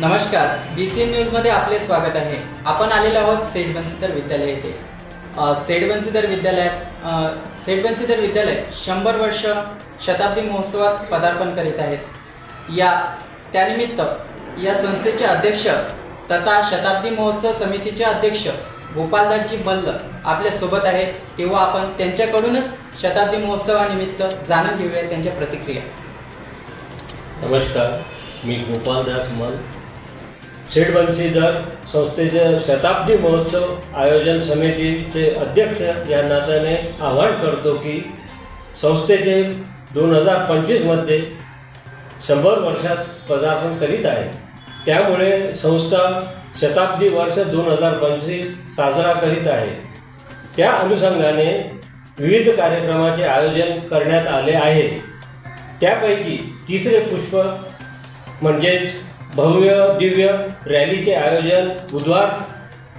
नमस्कार. B C N न्यूजमध्ये आपले स्वागत आहे. आपण आलेलो आहोत सेठ बन्सीधर विद्यालय येथे सेठ बन्सीधर विद्यालयात सेठ बन्सीधर विद्यालय शंभर वर्ष शताब्दी महोत्सवात पदार्पण करीत आहेत. या त्यानिमित्त या संस्थेचे अध्यक्ष तथा शताब्दी महोत्सव समितीचे अध्यक्ष गोपालदासजी मल्ल आपल्यासोबत आहे आहेत. तेव्हा आपण त्यांच्याकडूनच शताब्दी महोत्सवानिमित्त जाणून घेऊया त्यांच्या प्रतिक्रिया. नमस्कार. मी गोपालदास मल सेठ बंशीधर संस्थेचे शताब्दी महोत्सव आयोजन समितीचे अध्यक्ष या नात्याने आवाहन करतो की संस्थेचे दोन हजार पंचवीसमध्ये शंभर वर्षात पदार्पण करीत आहे. त्यामुळे संस्था शताब्दी वर्ष दोन हजार पंचवीस साजरा करीत आहे. त्या अनुषंगाने विविध कार्यक्रमाचे आयोजन करण्यात आले आहे. त्यापैकी तिसरे पुष्प म्हणजेच भव्य दिव्य रॅलीचे आयोजन बुधवार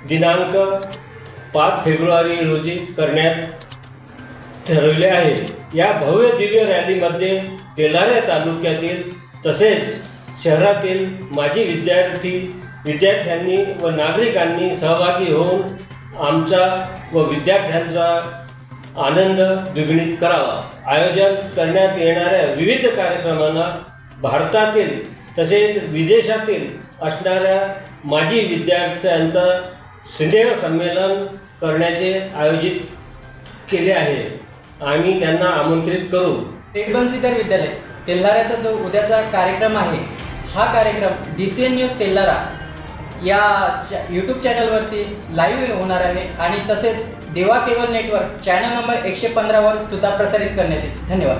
दिनांक पाच फेब्रुवारी रोजी करण्यात ठरवले आहे. या भव्य दिव्य रॅलीमध्ये तेलाऱ्या तालुक्यातील तसेच शहरातील माजी विद्यार्थी विद्यार्थ्यांनी व नागरिकांनी सहभागी होऊन आमचा व विद्यार्थ्यांचा आनंद द्विगुणित करावा. आयोजन करण्यात येणाऱ्या विविध कार्यक्रमांना भारतातील तसेच विदेशातील असणाऱ्या माजी विद्यार्थ्यांचं स्नेह संमेलन करण्याचे आयोजित केले आहे. आम्ही त्यांना आमंत्रित करू. सेठ विद्यालय तेल्हाऱ्याचा जो उद्याचा कार्यक्रम आहे हा कार्यक्रम D C N news Telhara या यूट्यूब चॅनलवरती लाईव्ह होणार आहे आणि तसेच देवा केबल नेटवर्क चॅनल नंबर एकशे पंधरावर सुद्धा प्रसारित करण्यात येईल. धन्यवाद.